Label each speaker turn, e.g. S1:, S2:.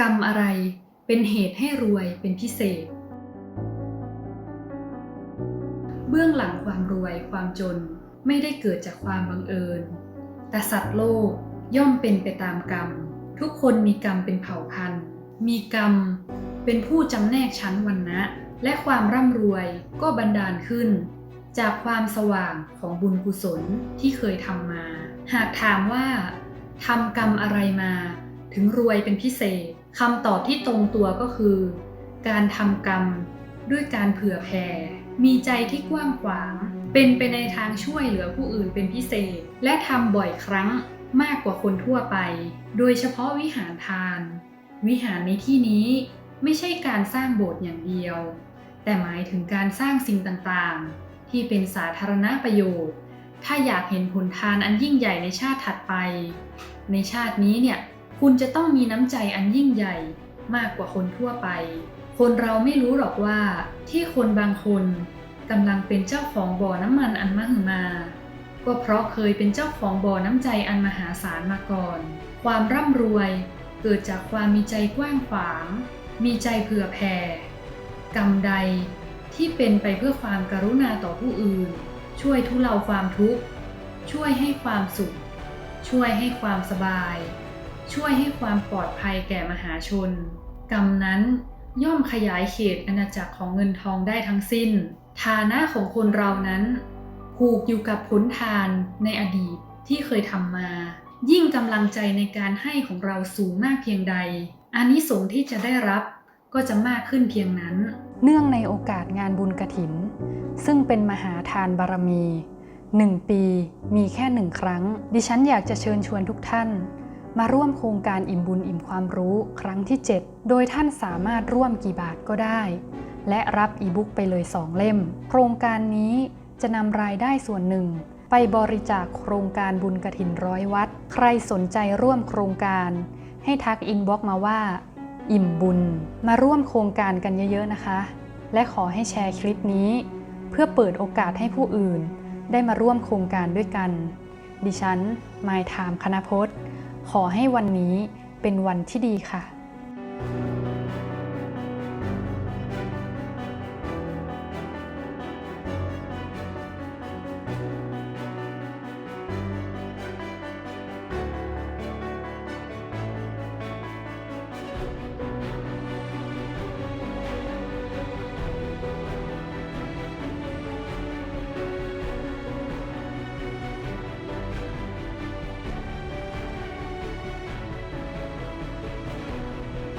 S1: กรรมอะไรเป็นเหตุให้รวยเป็นพิเศษ เบื้องหลังความรวยความจนไม่ได้เกิดจากความบังเอิญ แต่สัตว์โลกย่อมเป็นไปตามกรรม ทุกคนมีกรรมเป็นเผ่าพันธุ์ มีกรรมเป็นผู้จำแนกชั้นวรรณะและความร่ำรวยก็บันดาลขึ้น จากความสว่างของบุญกุศลที่เคยทำมา หากถามว่าทำกรรมอะไรมาถึงรวยเป็นพิเศษ คำตอบที่ตรงตัวก็คือ การทำกรรมด้วยการเผื่อแผ่ มีใจที่กว้างขวาง เป็นไปในทางช่วยเหลือผู้อื่นเป็นพิเศษ และทำบ่อยครั้งมากกว่าคนทั่วไป โดยเฉพาะวิหารทาน วิหารในที่นี้ไม่ใช่การสร้างโบสถ์อย่างเดียว แต่หมายถึงการสร้างสิ่งต่างๆ ที่เป็นสาธารณประโยชน์ ถ้าอยากเห็นผลทานอันยิ่งใหญ่ในชาติถัดไป ในชาตินี้เนี่ย คุณจะต้องมีน้ำใจอันยิ่งใหญ่มากกว่าคนทั่วไป คนเราไม่รู้หรอกว่าที่คนบางคนกำลังเป็นเจ้าของบ่อน้ำมันอันมหึมา ก็เพราะเคยเป็นเจ้าของบ่อน้ำใจอันมหาศาลมาก่อน ความร่ำรวยเกิดจากความมีใจกว้างขวาง มีใจเผื่อแผ่ กรรมใดที่เป็นไปเพื่อความกรุณาต่อผู้อื่น ช่วยทุเลาความทุกข์ ช่วยให้ความสุข ช่วยให้ความสบาย ช่วยให้ความปลอดภัยแก่มหาชน กรรมนั้นย่อมขยายเขตอาณาจักรของเงินทองได้ทั้งสิ้น ฐานะของคนเรานั้นผูกอยู่กับผลทานในอดีตที่เคยทำมา ยิ่งกำลังใจในการให้ของเราสูงมากเพียงใดอานิสงส์ที่จะได้รับก็จะมากขึ้นเพียงนั้น
S2: เนื่องในโอกาสงานบุญกระถิน ซึ่งเป็นมหาทานบารมีหนึ่งปีมีแค่หนึ่งครั้ง ดิฉันอยากจะเชิญชวนทุกท่าน มาร่วมโครงการอิ่มบุญอิ่มความรู้ครั้งที่ 7 โดยท่านสามารถร่วมกี่บาทก็ได้ และรับอีบุ๊กไปเลย 2 เล่ม โครงการนี้จะนำรายได้ส่วนหนึ่ง ไปบริจาคโครงการบุญกระถินร้อยวัด ใครสนใจร่วมโครงการ ให้ทักอินบ็อกมาว่า อิ่มบุญ มาร่วมโครงการกันเยอะๆนะคะ และขอให้แชร์คลิปนี้ เพื่อเปิดโอกาสให้ผู้อื่น ได้มาร่วมโครงการด้วยกัน ดิฉันไมายไทม์คณพจน์ ขอให้วันนี้เป็นวันที่ดีค่ะ